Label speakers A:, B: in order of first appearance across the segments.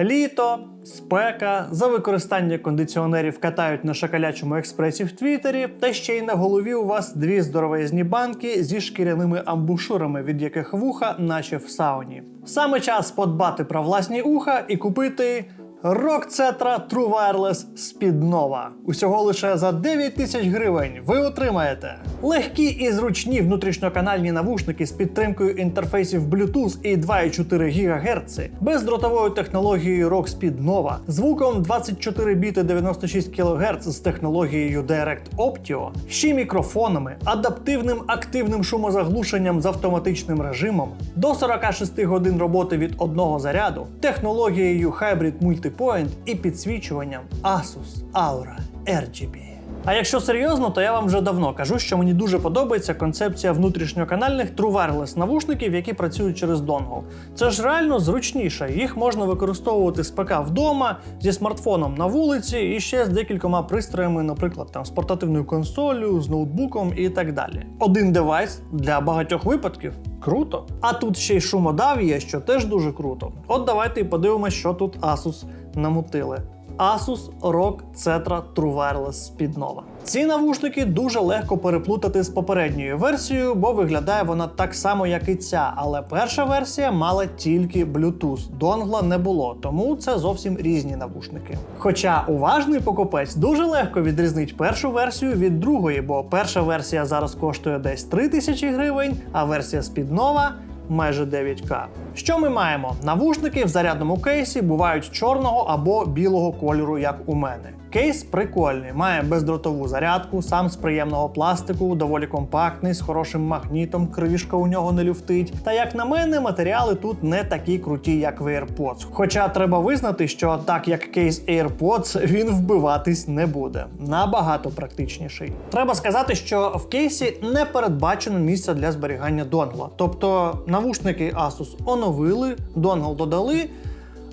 A: Літо, спека, за використання кондиціонерів катають на шакалячому експресі в Твіттері, та ще й на голові у вас дві здоровезні банки зі шкіряними амбушурами, від яких вуха, наче в сауні. Саме час подбати про власні уха і купити. Rock Cetra True Wireless Speednova. Усього лише за 9 тисяч гривень ви отримаєте. Легкі і зручні внутрішньоканальні навушники з підтримкою інтерфейсів Bluetooth і 2,4 ГГц, бездротовою технологією Rock Speed Nova, звуком 24 біти 96 кГц з технологією Direct Optio, ще мікрофонами, адаптивним активним шумозаглушенням з автоматичним режимом, до 46 годин роботи від одного заряду, технологією Hybrid Multipoint і підсвічуванням Asus Aura RGB. А якщо серйозно, то я вам вже давно кажу, що мені дуже подобається концепція внутрішньоканальних True Wireless навушників, які працюють через донгл. Це ж реально зручніше. Їх можна використовувати з ПК вдома, зі смартфоном на вулиці і ще з декількома пристроями, наприклад, там з портативною консолью, з ноутбуком і так далі. Один девайс для багатьох випадків. Круто. А тут ще й шумодав є, що теж дуже круто. От давайте і подивимось, що тут Asus намутили. Asus ROG Cetra True Wireless Speed Nova. Ці навушники дуже легко переплутати з попередньою версією, бо виглядає вона так само, як і ця. Але перша версія мала тільки Bluetooth, донгла не було, тому це зовсім різні навушники. Хоча уважний покупець дуже легко відрізнить першу версію від другої, бо перша версія зараз коштує десь 3000 гривень, а версія Nova майже 9К. Що ми маємо? Навушники в зарядному кейсі бувають чорного або білого кольору, як у мене. Кейс прикольний, має бездротову зарядку, сам з приємного пластику, доволі компактний, з хорошим магнітом, кришка у нього не люфтить. Та як на мене, матеріали тут не такі круті, як в AirPods. Хоча треба визнати, що так як кейс AirPods, він вбиватись не буде. Набагато практичніший. Треба сказати, що в кейсі не передбачено місця для зберігання донгла. Тобто навушники Asus оновили, донгл додали.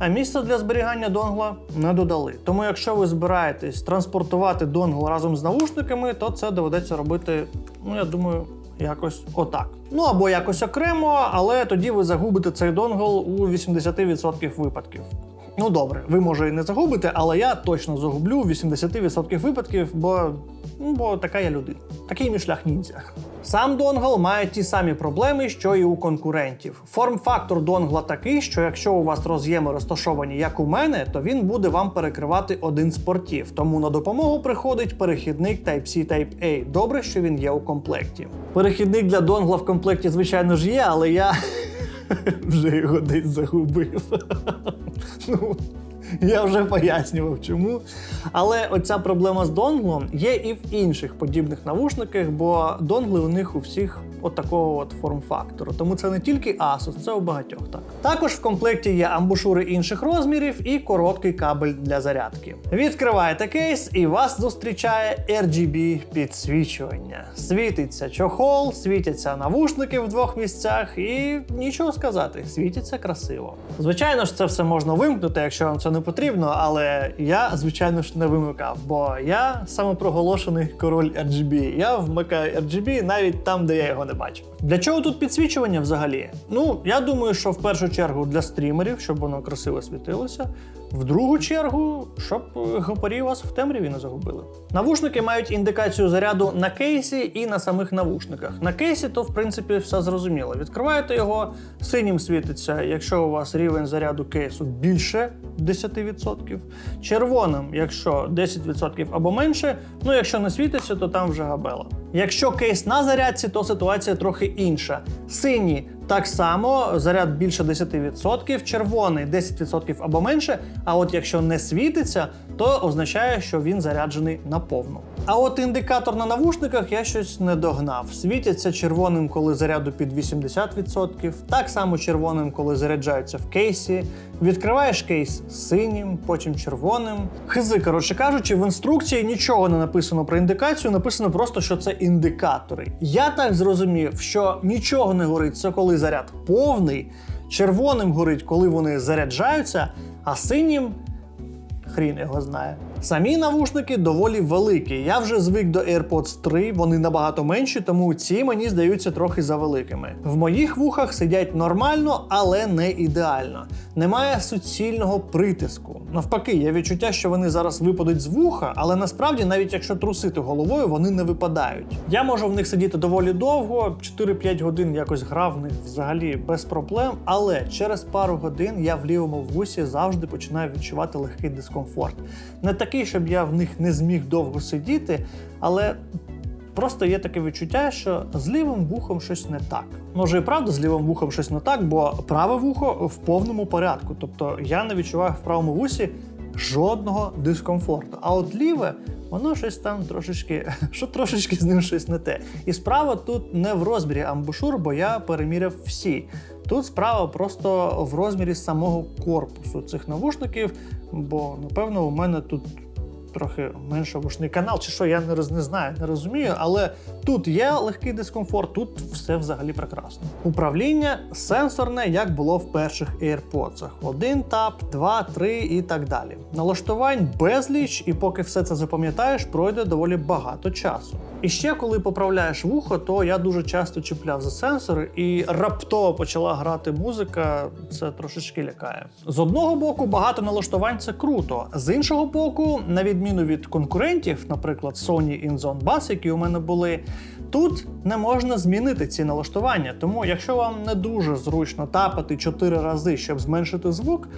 A: А місця для зберігання донгла не додали. Тому, якщо ви збираєтесь транспортувати донгл разом з навушниками, то це доведеться робити, ну я думаю, якось отак. Ну або якось окремо, але тоді ви загубите цей донгл у 80% випадків. Ну добре, ви може і не загубите, але я точно загублю в 80% випадків, бо, бо така я людина. Такий мій шлях ніндзя. Сам донгл має ті самі проблеми, що і у конкурентів. Форм-фактор донгла такий, що якщо у вас роз'єми розташовані, як у мене, то він буде вам перекривати один з портів. Тому на допомогу приходить перехідник Type-C Type-A. Добре, що він є у комплекті. Перехідник для донгла в комплекті, звичайно ж, є, але я вже його десь загубив. ну, я вже пояснював чому. Але оця проблема з донглом є і в інших подібних навушниках, бо донгли у них у всіх от такого от форм-фактору. Тому це не тільки Asus, це у багатьох так. Також в комплекті є амбушури інших розмірів і короткий кабель для зарядки. Відкриваєте кейс, і вас зустрічає RGB підсвічування. Світиться чохол, світяться навушники в двох місцях, і нічого сказати, світяться красиво. Звичайно ж, це все можна вимкнути, якщо вам це не потрібно, але я, звичайно ж, не вимикав, бо я самопроголошений король RGB. Я вмикаю RGB навіть там, де я його не бачив. Для чого тут підсвічування взагалі? Ну, я думаю, що в першу чергу для стрімерів, щоб воно красиво світилося. В другу чергу, щоб гопарі вас в темряві не загубили. Навушники мають індикацію заряду на кейсі і на самих навушниках. На кейсі, то в принципі все зрозуміло. Відкриваєте його, синім світиться, якщо у вас рівень заряду кейсу більше 10%, червоним, якщо 10% або менше. Ну якщо не світиться, то там вже габела. Якщо кейс на зарядці, то ситуація трохи інша. Сині так само, заряд більше 10%, червоний 10% або менше. А от якщо не світиться, то означає, що він заряджений наповну. А от індикатор на навушниках я щось не догнав. Світяться червоним, коли заряду під 80%, так само червоним, коли заряджаються в кейсі. Відкриваєш кейс синім, потім червоним. Хизи, коротше кажучи, в інструкції нічого не написано про індикацію, написано просто, що це індикатори. Я так зрозумів, що нічого не горить, це коли заряд повний, червоним горить, коли вони заряджаються, а синім хрін його знає. Самі навушники доволі великі. Я вже звик до AirPods 3, вони набагато менші, тому ці мені здаються трохи завеликими. В моїх вухах сидять нормально, але не ідеально. Немає суцільного притиску. Навпаки, є відчуття, що вони зараз випадуть з вуха, але насправді, навіть якщо трусити головою, вони не випадають. Я можу в них сидіти доволі довго, 4-5 годин якось грав в них взагалі без проблем. Але через пару годин я в лівому вусі завжди починаю відчувати легкий дискомфорт. Не такий, щоб я в них не зміг довго сидіти, але просто є таке відчуття, що з лівим вухом щось не так. Може, і правда, з лівим вухом щось не так, бо праве вухо в повному порядку. Тобто я не відчуваю в правому вусі жодного дискомфорту. А от ліве, воно щось там трошечки, що трошечки з ним щось не те. І справа тут не в розмірі амбушур, бо я переміряв всі. Тут справа просто в розмірі самого корпусу цих навушників, бо напевно у мене тут трохи менше вушний канал, чи що я не, роз, не знаю, не розумію. Але тут є легкий дискомфорт, тут все взагалі прекрасно. Управління сенсорне, як було в перших AirPods. Один тап, два, три і так далі. Налаштувань безліч, і поки все це запам'ятаєш, пройде доволі багато часу. І ще коли поправляєш вухо, то я дуже часто чіпляв за сенсори, і раптово почала грати музика. Це трошечки лякає. З одного боку, багато налаштувань це круто. З іншого боку, на відміну від конкурентів, наприклад, Sony InZone Bass, які у мене були. Тут не можна змінити ці налаштування, тому якщо вам не дуже зручно тапати 4 рази, щоб зменшити звук,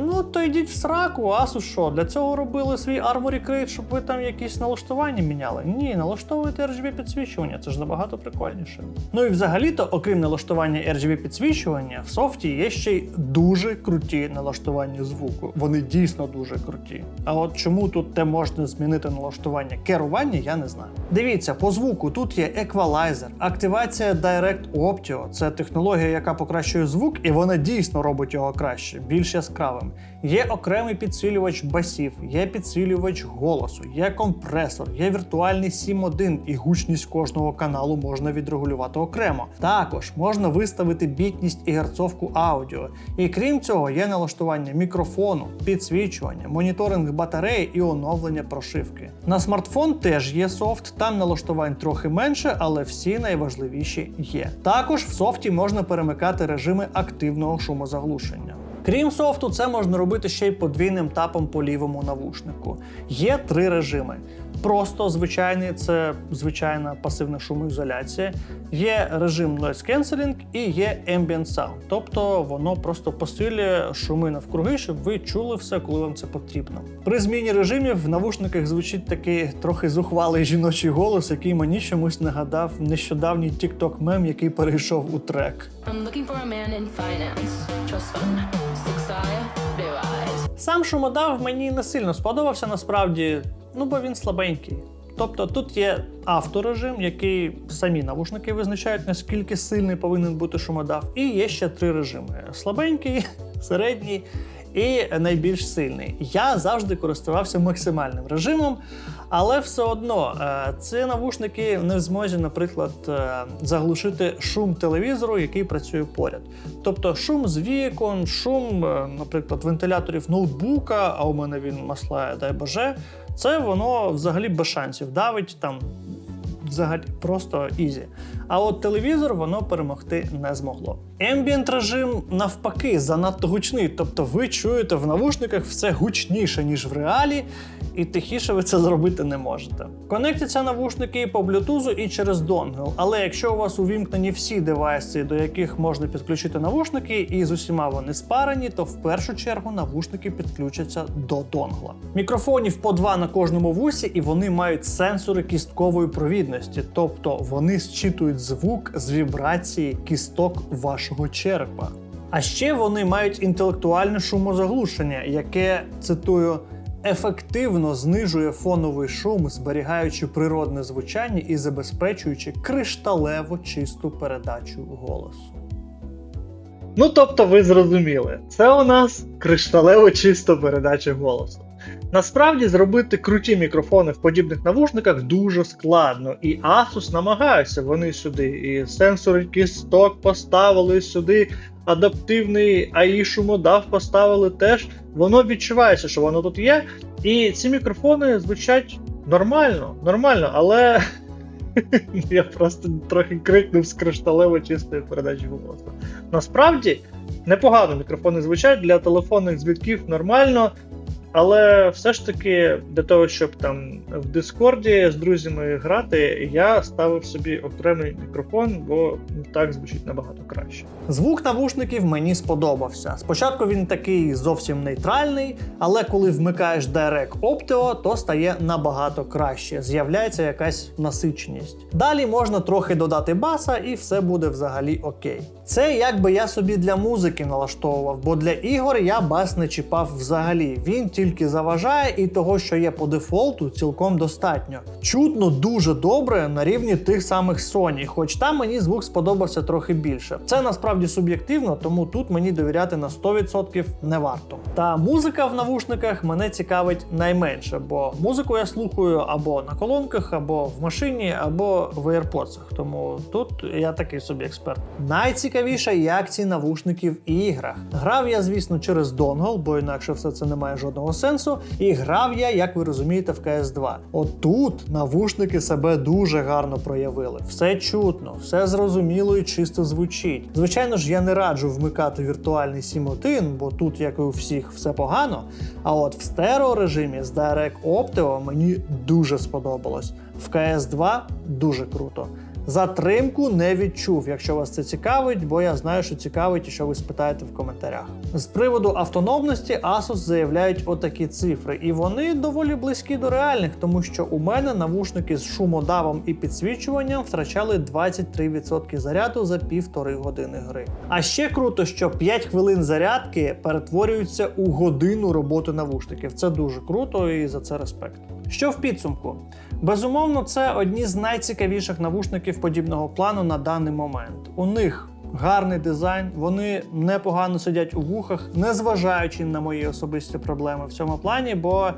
A: ну то йдіть в сраку, асу що? Для цього робили свій Armory Crate, щоб ви там якісь налаштування міняли. Ні, налаштовуйте RGB підсвічування, це ж набагато прикольніше. Ну і взагалі-то, окрім налаштування RGB підсвічування, в софті є ще й дуже круті налаштування звуку. Вони дійсно дуже круті. А от чому тут те можна змінити налаштування керування, я не знаю. Дивіться, по звуку тут є еквалайзер, активація Direct Audio. Це технологія, яка покращує звук, і вона дійсно робить його краще, більш яскравим. Є окремий підсилювач басів, є підсилювач голосу, є компресор, є віртуальний 7.1 і гучність кожного каналу можна відрегулювати окремо. Також можна виставити бітність і герцовку аудіо. І крім цього, є налаштування мікрофону, підсвічування, моніторинг батареї і оновлення прошивки. На смартфон теж є софт, там налаштувань трохи менше, але всі найважливіші є. Також в софті можна перемикати режими активного шумозаглушення. Крім софту, це можна робити ще й подвійним тапом по лівому навушнику. Є три режими. Просто звичайний це звичайна пасивна шумоізоляція. Є режим Noise Cancelling і є Ambient Sound. Тобто воно просто посилює шуми навкруги, щоб ви чули все, коли вам це потрібно. При зміні режимів в навушниках звучить такий трохи зухвалий жіночий голос, який мені чомусь нагадав нещодавній TikTok мем, який перейшов у трек.
B: I'm looking for a man in finance. Trust fund, six.
A: Сам шумодав мені не сильно сподобався насправді, ну бо він слабенький. Тобто тут є авторежим, який самі навушники визначають, наскільки сильний повинен бути шумодав, і є ще три режими: слабенький, середній і найбільш сильний. Я завжди користувався максимальним режимом, але все одно е, ці навушники не в змозі, наприклад, е, заглушити шум телевізору, який працює поряд. Тобто шум з вікон, шум, е, наприклад, вентиляторів ноутбука, а у мене він маслає, дай боже, це воно взагалі без шансів давить там. Взагалі просто ізі. А от телевізор воно перемогти не змогло. Ambient режим навпаки занадто гучний, тобто ви чуєте в навушниках все гучніше, ніж в реалі, і тихіше ви це зробити не можете. Конектяться навушники по блютузу, і через донгл. Але якщо у вас увімкнені всі девайси, до яких можна підключити навушники, і з усіма вони спарені, то в першу чергу навушники підключаться до донгла. Мікрофонів по два на кожному вусі, і вони мають сенсори кісткової провідності, тобто вони зчитують звук з вібрації кісток вашого черепа. А ще вони мають інтелектуальне шумозаглушення, яке цитую. Ефективно знижує фоновий шум, зберігаючи природне звучання і забезпечуючи кришталево чисту передачу голосу. Ну тобто, ви зрозуміли, це у нас кришталево чиста передача голосу. Насправді зробити круті мікрофони в подібних навушниках дуже складно, і Asus намагаються вони сюди, і сенсори кісток поставили сюди. адаптивний АІ шумодав поставили теж. Воно відчувається, що воно тут є. І ці мікрофони звучать нормально, нормально, але я просто трохи крикнув з кришталево чистої передачі голосу. Насправді непогано мікрофони звучать для телефонних дзвінків нормально. Але все ж таки, для того, щоб там в Дискорді з друзями грати, я ставив собі окремий мікрофон, бо так звучить набагато краще. Звук навушників мені сподобався. Спочатку він такий зовсім нейтральний, але коли вмикаєш Direct Optio, то стає набагато краще. З'являється якась насиченість. Далі можна трохи додати баса, і все буде взагалі окей. Це якби я собі для музики налаштовував, бо для ігор я бас не чіпав взагалі. Він тільки заважає, і того, що є по дефолту, цілком достатньо. Чутно дуже добре на рівні тих самих Sony, хоч там мені звук сподобався трохи більше. Це насправді суб'єктивно, тому тут мені довіряти на 100% не варто. Та музика в навушниках мене цікавить найменше, бо музику я слухаю або на колонках, або в машині, або в AirPods. Тому тут я такий собі експерт. Найцікавіше, як ці навушники в іграх. Грав я, звісно, через донгл, бо інакше все це не має жодного сенсу. І грав я, як ви розумієте, в CS2. Отут навушники себе дуже гарно проявили. Все чутно, все зрозуміло і чисто звучить. Звичайно ж, я не раджу вмикати віртуальний Sim1, бо тут, як і у всіх, все погано. А от в стерео режимі з Direct Optio мені дуже сподобалось. В CS2 дуже круто. Затримку не відчув, якщо вас це цікавить, бо я знаю, що цікавить і що ви спитаєте в коментарях. З приводу автономності Asus заявляють отакі цифри, і вони доволі близькі до реальних, тому що у мене навушники з шумодавом і підсвічуванням втрачали 23% заряду за півтори години гри. А ще круто, що 5 хвилин зарядки перетворюються у годину роботи навушників. Це дуже круто і за це респект. Що в підсумку? Безумовно, це одні з найцікавіших навушників подібного плану на даний момент. У них гарний дизайн, вони непогано сидять у вухах, незважаючи на мої особисті проблеми в цьому плані, бо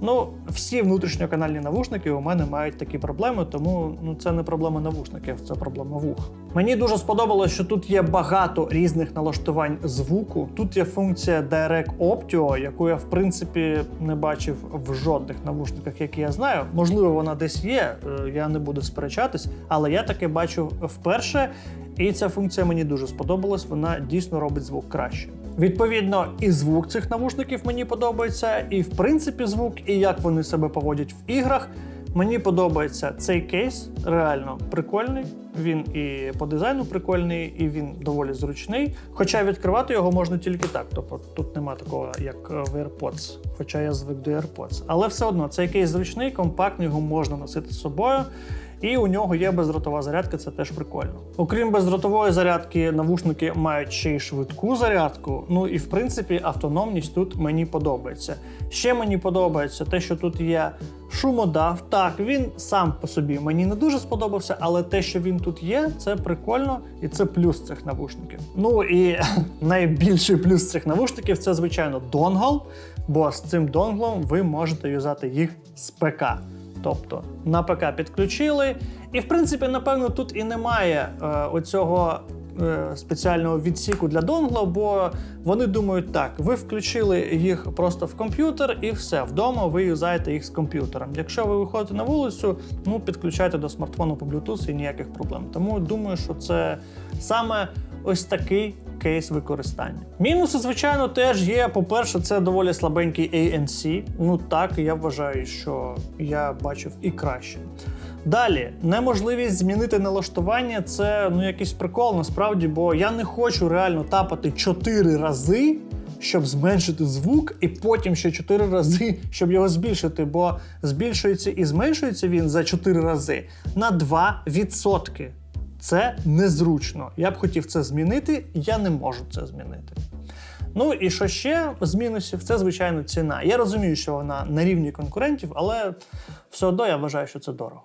A: ну, всі внутрішньоканальні навушники у мене мають такі проблеми, тому ну, це не проблема навушників, це проблема вух. Мені дуже сподобалось, що тут є багато різних налаштувань звуку. Тут є функція Direct Optio, яку я в принципі не бачив в жодних навушниках, які я знаю. Можливо, вона десь є, е, я не буду сперечатись, але я таке бачу вперше. І ця функція мені дуже сподобалась. Вона дійсно робить звук краще. Відповідно, і звук цих навушників мені подобається, і в принципі звук, і як вони себе поводять в іграх. Мені подобається цей кейс, реально прикольний. Він і по дизайну прикольний, і він доволі зручний. Хоча відкривати його можна тільки так. Тобто тут нема такого, як в AirPods, хоча я звик до AirPods. Але все одно цей кейс зручний, компактний, його можна носити з собою. І у нього є бездротова зарядка, це теж прикольно. Окрім бездротової зарядки, навушники мають ще й швидку зарядку. Ну і в принципі автономність тут мені подобається. Ще мені подобається те, що тут є шумодав. Так, він сам по собі мені не дуже сподобався, але те, що він тут є, це прикольно і це плюс цих навушників. Ну і найбільший плюс цих навушників це, звичайно, донгл, бо з цим донглом ви можете юзати їх з ПК. Тобто на ПК підключили, і в принципі, напевно, тут і немає е, оцього спеціального відсіку для донгла, бо вони думають так: ви включили їх просто в комп'ютер, і все, вдома ви юзаєте їх з комп'ютером. Якщо ви виходите на вулицю, ну підключайте до смартфону по Bluetooth і ніяких проблем. Тому думаю, що це саме ось такий кейс використання. Мінуси, звичайно, теж є. По-перше, це доволі слабенький ANC. Ну так, я вважаю, що я бачив і краще. Далі, неможливість змінити налаштування це ну якийсь прикол насправді, бо я не хочу реально тапати 4 рази, щоб зменшити звук, і потім ще 4 рази, щоб його збільшити, бо збільшується і зменшується він за 4 рази на 2%. Це незручно. Я б хотів це змінити, я не можу це змінити. Ну і що ще з мінусів, це звичайно ціна. Я розумію, що вона на рівні конкурентів, але все одно я вважаю, що це дорого.